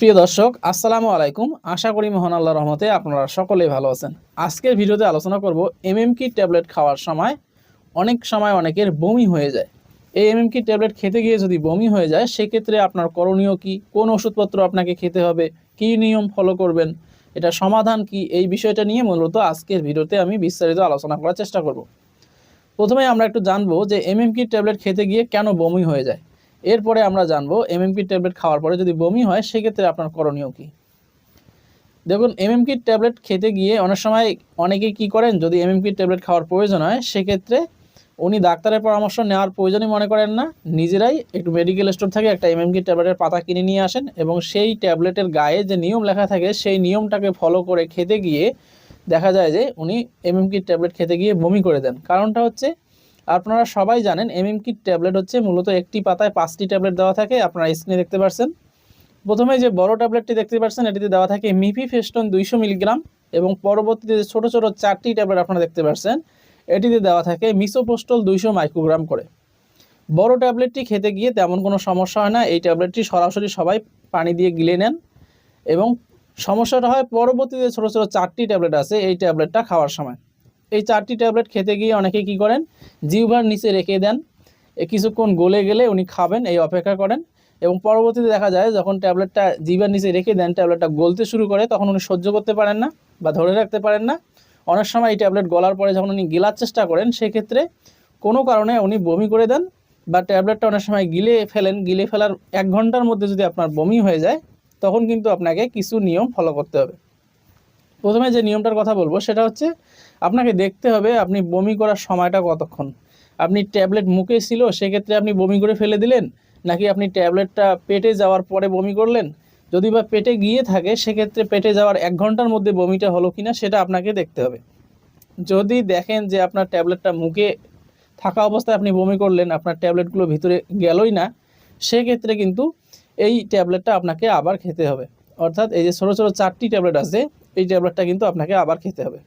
প্রিয় দর্শক, আসসালামু আলাইকুম। আশা করি মহান আল্লাহ রহমতে আপনারা সকলেই ভালো আছেন। আজকের ভিডিওতে আলোচনা করব এমএমকি ট্যাবলেট খাওয়ার সময়। অনেক সময় অনেকের বমি হয়ে যায়। এই এমএমকি ট্যাবলেট খেতে গিয়ে যদি বমি হয়ে যায়, সেক্ষেত্রে আপনার করণীয় কি? কোন ওষুধপত্র আপনাকে খেতে হবে? কী নিয়ম ফলো করবেন? এটা সমাধান কি? এই বিষয়টা নিয়ে মূলত আজকের ভিডিওতে আমি বিস্তারিত আলোচনা করার চেষ্টা করব। প্রথমে আমরা একটু জানব যে এমএমকি ট্যাবলেট খেতে গিয়ে কেন বমি হয়ে যায়। এরপরে আমরা জানব এমএমপি ট্যাবলেট খাওয়ার পরে যদি বমি হয়, সেক্ষেত্রে আপনার করণীয় কী? দেখুন এমএমকি ট্যাবলেট খেতে গিয়ে অনেক সময় অনেকেই কী করেন, যদি এমএমকি ট্যাবলেট খাওয়ার প্রয়োজন হয়, সেক্ষেত্রে উনি ডাক্তারের পরামর্শ নেওয়ার প্রয়োজনই মনে করেন না। নিজেরাই একটু মেডিকেল স্টোর থেকে একটা এমএমকি ট্যাবলেটের পাতা কিনে নিয়ে আসেন এবং সেই ট্যাবলেটের গায়ে যে নিয়ম লেখা থাকে, সেই নিয়মটাকে ফলো করে খেতে গিয়ে দেখা যায় যে উনি এমএমকি ট্যাবলেট খেতে গিয়ে বমি করে দেন। কারণটা হচ্ছে আপনারা সবাই জানেন এমএমকি ট্যাবলেট হচ্ছে মূলত একটি পাতায় পাঁচটি ট্যাবলেট দেওয়া থাকে, আপনারা স্ক্রিনে দেখতে পাচ্ছেন প্রথমে যে বড় ট্যাবলেটটি দেখতে পাচ্ছেন এটিতে দেওয়া থাকে মিফি ফেস্টন দুইশো মিলিগ্রাম এবং পরবর্তীতে যে ছোটো ছোটো চারটি ট্যাবলেট আপনারা দেখতে পাচ্ছেন এটিতে দেওয়া থাকে মিসোপোস্টল দুইশো মাইক্রোগ্রাম করে। বড় ট্যাবলেটটি খেতে গিয়ে তেমন কোনো সমস্যা হয় না, এই ট্যাবলেটটি সরাসরি সবাই পানি দিয়ে গিলে নেন এবং সমস্যাটা হয় পরবর্তীতে ছোটো ছোটো চারটি ট্যাবলেট আছে, এই ট্যাবলেটটা খাওয়ার সময়। এই চারটি ট্যাবলেট খেতে গিয়ে অনেকে কি করেন? জিহ্বার নিচে রেখে দেন। কিছুক্ষণ গলে গেলে উনি খাবেন, এই অপেক্ষা করেন এবং পরবর্তীতে দেখা যায় যখন ট্যাবলেটটা জিহ্বার নিচে রেখে দেন, ট্যাবলেটটা গলতে শুরু করে, তখন উনি সহ্য করতে পারেন না বা ধরে রাখতে পারেন না। অনেক সময় এই ট্যাবলেট গলার পরে যখন উনি গেলার চেষ্টা করেন, সেক্ষেত্রে কোনো কারণে উনি বমি করে দেন বা ট্যাবলেটটা অনেক সময় গিলে ফেলেন। গিলে ফেলার এক ঘণ্টার মধ্যে যদি আপনার বমি হয়ে যায়, তখন কিন্তু আপনাকে কিছু নিয়ম ফলো করতে হবে। প্রথমে যে নিয়মটার কথা বলব, সেটা হচ্ছে আপনাকে দেখতে হবে আপনি বমি করার সময়টা কতক্ষণ। আপনি ট্যাবলেট মুখে ছিল, সেক্ষেত্রে আপনি বমি করে ফেলে দিলেন, নাকি আপনি ট্যাবলেটটা পেটে যাওয়ার পরে বমি করলেন? যদি বা পেটে গিয়ে থাকে, সেক্ষেত্রে পেটে যাওয়ার এক ঘণ্টার মধ্যে বমিটা হলো কিনা, সেটা আপনাকে দেখতে হবে। যদি দেখেন যে আপনার ট্যাবলেটটা মুখে থাকা অবস্থায় আপনি বমি করলেন, আপনার ট্যাবলেটগুলো ভিতরে গেলই না, সেক্ষেত্রে কিন্তু এই ট্যাবলেটটা আপনাকে আবার খেতে হবে। অর্থাৎ এই যে ছোটো ছোটো চারটি ট্যাবলেট আছে এই ট্যাবলেটটা কিন্তু আপনাকে আবার খেতে হবে।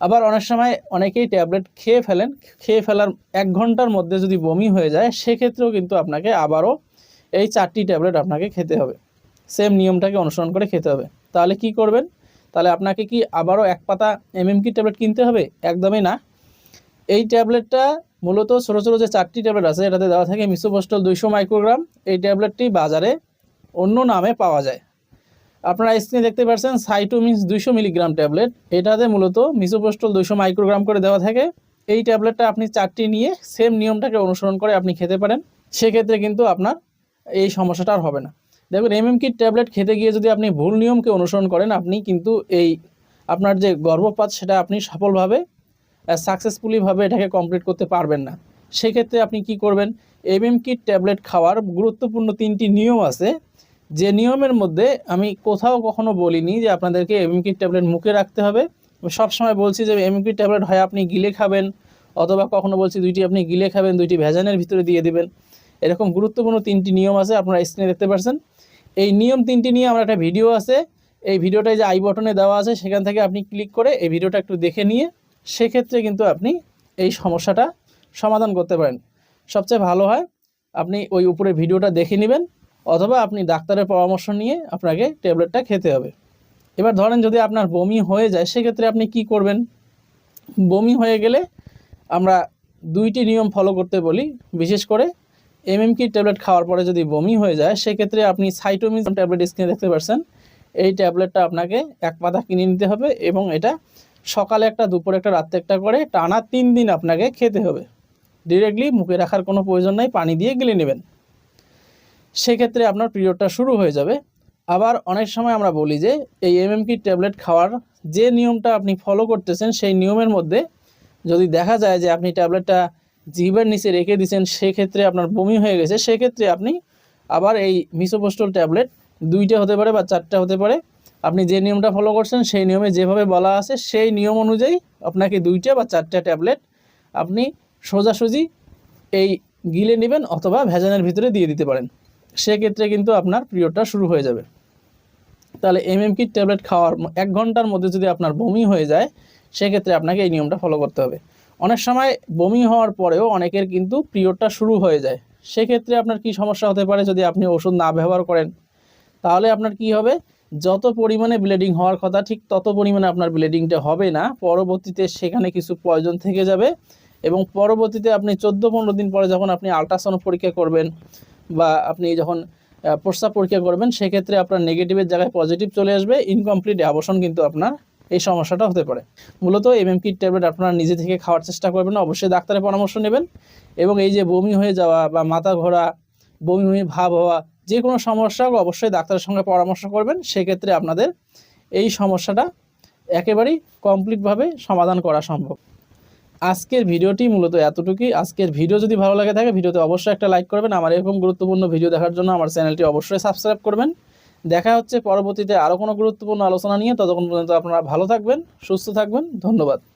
আবার অনেক সময় অনেকেই ট্যাবলেট খেয়ে ফেলেন, খেয়ে ফেলার এক ঘণ্টার মধ্যে যদি বমি হয়ে যায়, সেক্ষেত্রেও কিন্তু আপনাকে আবারও এই চারটি ট্যাবলেট আপনাকে খেতে হবে। সেম নিয়মটাকে অনুসরণ করে খেতে হবে। তাহলে কি করবেন? তাহলে আপনাকে কি আবারও এক পাতা এমএমকি ট্যাবলেট কিনতে হবে? একদমই না। এই ট্যাবলেটটা মূলত ছোটো ছোটো যে চারটি ট্যাবলেট আছে, এটাতে দেওয়া থাকে মিসোপোস্টল দুইশো মাইক্রোগ্রাম। এই ট্যাবলেটটি বাজারে অন্য নামে পাওয়া যায়। আপনারা স্ক্রিনে দেখতে পাচ্ছেন সাইটোমিন্স দুইশো মিলিগ্রাম ট্যাবলেট এটাতে মূলত মিসোপোস্টল দুইশো মাইক্রোগ্রাম করে দেওয়া থাকে। এই ট্যাবলেটটা আপনি চারটি নিয়ে সেম নিয়মটাকে অনুসরণ করে আপনি খেতে পারেন। সেক্ষেত্রে কিন্তু আপনার এই সমস্যাটা আর হবে না। দেখুন এমএমকি ট্যাবলেট খেতে গিয়ে যদি আপনি ভুল নিয়মকে অনুসরণ করেন, আপনি কিন্তু এই আপনার যে গর্ভপাত, সেটা আপনি সফলভাবে সাকসেসফুলিভাবে এটাকে কমপ্লিট করতে পারবেন না। সেক্ষেত্রে আপনি কি করবেন? এমএমকি ট্যাবলেট খাওয়ার গুরুত্বপূর্ণ তিনটি নিয়ম আছে। যে নিয়মের মধ্যে আমি কোথাও কখনো বলিনি যে আপনাদেরকে এমএমকি ট্যাবলেট মুখে রাখতে হবে। সবসময় বলছি যে এমএমকি ট্যাবলেট হয় আপনি গিলে খাবেন, অথবা কখনো বলছি দুইটি আপনি গিলে খাবেন, দুইটি ভেজানের ভিতরে দিয়ে দিবেন। এরকম গুরুত্বপূর্ণ তিনটি নিয়ম আছে, আপনারা স্ক্রিনে দেখতে পাচ্ছেন এই নিয়ম তিনটি নিয়ে আমার একটা ভিডিও আছে। এই ভিডিওটাই যে আই বটনে দেওয়া আছে, সেখান থেকে আপনি ক্লিক করে এই ভিডিওটা একটু দেখে নিয়ে সেক্ষেত্রে কিন্তু আপনি এই সমস্যাটা সমাধান করতে পারেন। সবচেয়ে ভালো হয়, আপনি ওই উপরে ভিডিওটা দেখে নেবেন। অথবা আপনি ডাক্তারের পরামর্শ নিয়ে আপনাকে ট্যাবলেটটা খেতে হবে। এবার ধরেন যদি আপনার বমি হয়ে যায়, সেক্ষেত্রে আপনি কি করবেন? বমি হয়ে গেলে আমরা দুইটি নিয়ম ফলো করতে বলি। বিশেষ করে এমএমকি ট্যাবলেট খাওয়ার পরে যদি বমি হয়ে যায়, সেক্ষেত্রে আপনি সাইটোমিন ট্যাবলেট স্ক্রিনে দেখতে পাচ্ছেন এই ট্যাবলেটটা আপনাকে এক পাতা কিনে নিতে হবে এবং এটা সকালে একটা, দুপুরে একটা, রাত্রে একটা করে টানা তিন দিন আপনাকে খেতে হবে। ডিরেক্টলি মুখে রাখার কোনো প্রয়োজন নাই, পানি দিয়ে গিলে নেবেন। সেক্ষেত্রে আপনার পিরিয়ডটা শুরু হয়ে যাবে। আবার অনেক সময় আমরা বলি যে, এই এমএমকি ট্যাবলেট খাওয়ার যে নিয়মটা আপনি ফলো করতেছেন, সেই নিয়মের মধ্যে যদি দেখা যায় যে আপনি ট্যাবলেটটা জিভের নিচে রেখে দিয়েছেন সেক্ষেত্রে আপনার বমি হয়ে গেছে। সেক্ষেত্রে আপনি আবার এই মিসোপোস্টল ট্যাবলেট দুইটা হতে পারে বা চারটা হতে পারে, আপনি যে নিয়মটা ফলো করছেন, সেই নিয়মে যেভাবে বলা আছে, সেই নিয়ম অনুযায়ী আপনাকে দুইটা বা চারটা ট্যাবলেট আপনি সোজাসুজি এই গিলে নেবেন অথবা ভেজানের ভিতরে দিয়ে দিতে পারেন। সেক্ষেত্রে কিন্তু আপনার পিরিয়ডটা শুরু হয়ে যাবে। তাহলে এমএমকি ট্যাবলেট খাওয়ার এক ঘণ্টার মধ্যে যদি আপনার বমি হয়ে যায়, সেক্ষেত্রে আপনাকে এই নিয়মটা ফলো করতে হবে। অনেক সময় বমি হওয়ার পরেও অনেকের কিন্তু পিরিয়ডটা শুরু হয়ে যায়। সেক্ষেত্রে আপনার কি সমস্যা হতে পারে যদি আপনি ওষুধ না ব্যবহার করেন? তাহলে আপনার কি হবে? যত পরিমাণে ব্লিডিং হওয়ার কথা, ঠিক তত পরিমাণে আপনার ব্লিডিংটা হবে না। পরবর্তীতে সেখানে কিছু পয়জন থেকে যাবে এবং পরবর্তীতে আপনি চোদ্দ পনেরো দিন পরে যখন আপনি আলট্রাসাউন্ড পরীক্ষা করবেন বা আপনি যখন আহ, প্রস্রাব পরীক্ষা করবেন সেক্ষেত্রে আপনার নেগেটিভের জায়গায় পজিটিভ চলে আসবে ইনকমপ্লিট অ্যাবর্শন কিন্তু আপনার এই সমস্যাটা হতে পারে। মূলত এমএম কিট ট্যাবলেট আপনারা নিজে থেকে খাওয়ার চেষ্টা করবেন অবশ্যই ডাক্তারের পরামর্শ নেবেন এবং এই যে বমি হয়ে যাওয়া বা মাথা ঘোরা বমি বমি ভাব হওয়া যে কোনো সমস্যা অবশ্যই ডাক্তারের সঙ্গে পরামর্শ করবেন। সেক্ষেত্রে আপনাদের এই সমস্যাটা একেবারেই কমপ্লিটভাবে সমাধান করা সম্ভব। আজকের ভিডিওটি মূলত এতটুকুই। আজকের ভিডিও যদি ভালো লাগে থাকে, ভিডিওতে অবশ্যই একটা লাইক করবেন। আমার এরকম গুরুত্বপূর্ণ ভিডিও দেখার জন্য আমার চ্যানেলটি অবশ্যই সাবস্ক্রাইব করবেন। দেখা হচ্ছে পরবর্তীতে আরও কোনো গুরুত্বপূর্ণ আলোচনা নিয়ে। ততক্ষণ পর্যন্ত আপনারা ভালো থাকবেন, সুস্থ থাকবেন। ধন্যবাদ।